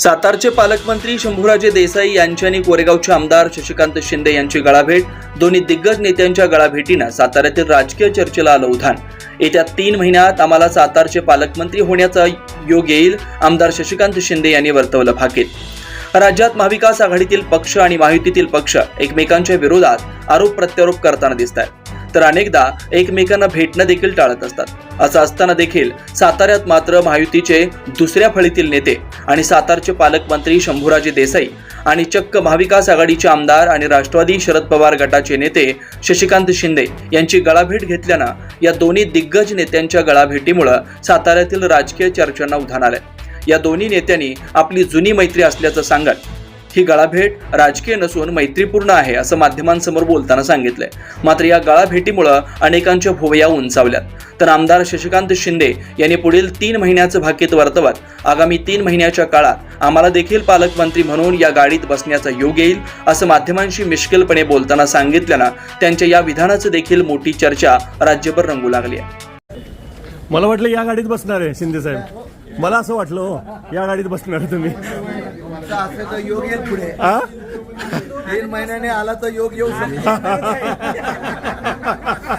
सातारचे पालकमंत्री शंभूराजे देसाई यांची आणि कोरेगावचे आमदार शशिकांत शिंदे यांची गळाभेट. दोन्ही दिग्गज नेत्यांच्या गळाभेटीनं साताऱ्यातील राजकीय चर्चेला आलं उधाण. येत्या तीन महिन्यात आम्हाला सातारचे पालकमंत्री होण्याचा योग येईल आमदार शशिकांत शिंदे यांनी वर्तवलं भाकीत. राज्यात महाविकास आघाडीतील पक्ष आणि महायुतीतील पक्ष एकमेकांच्या विरोधात आरोप प्रत्यारोप करताना दिसत आहेत तर अनेकदा एकमेकांना भेटणं देखील टाळत असतात. असं असताना देखील साताऱ्यात मात्र महायुतीचे दुसऱ्या फळीतील नेते आणि सातारचे पालकमंत्री शंभूराजे देसाई आणि चक्क महाविकास आघाडीचे आमदार आणि राष्ट्रवादी शरद पवार गटाचे नेते शशिकांत शिंदे यांची गळाभेट घेतल्यानं या दोन्ही दिग्गज नेत्यांच्या गळाभेटीमुळं साताऱ्यातील राजकीय चर्चांना उधाण आलंय. या दोन्ही नेत्यांनी आपली जुनी मैत्री असल्याचं सांगत ही गळाभेट राजकीय नसून मैत्रीपूर्ण आहे असं माध्यमांसमोर बोलताना सांगितलंय. मात्र या गळाभेटीमुळं अनेकांच्या भुवया उंचावल्यात. तर आमदार शशिकांत शिंदे यांनी पुढील तीन महिन्याचं भाकीत वर्तवत आगामी तीन महिन्याच्या काळात आम्हाला देखील पालकमंत्री म्हणून या गाडीत बसण्याचा योग येईल असं माध्यमांशी मिश्किलपणे बोलताना सांगितल्यानं त्यांच्या या विधानाचं देखील मोठी चर्चा राज्यभर रंगू लागली आहे. मला वाटलं या गाडीत बसणार आहे शिंदे साहेब. मला असं वाटलं हो, या गाडीत बसणार तुम्ही. असं तर योग येईल पुढे आ? तीन महिन्याने आला तर योग येऊ शकतो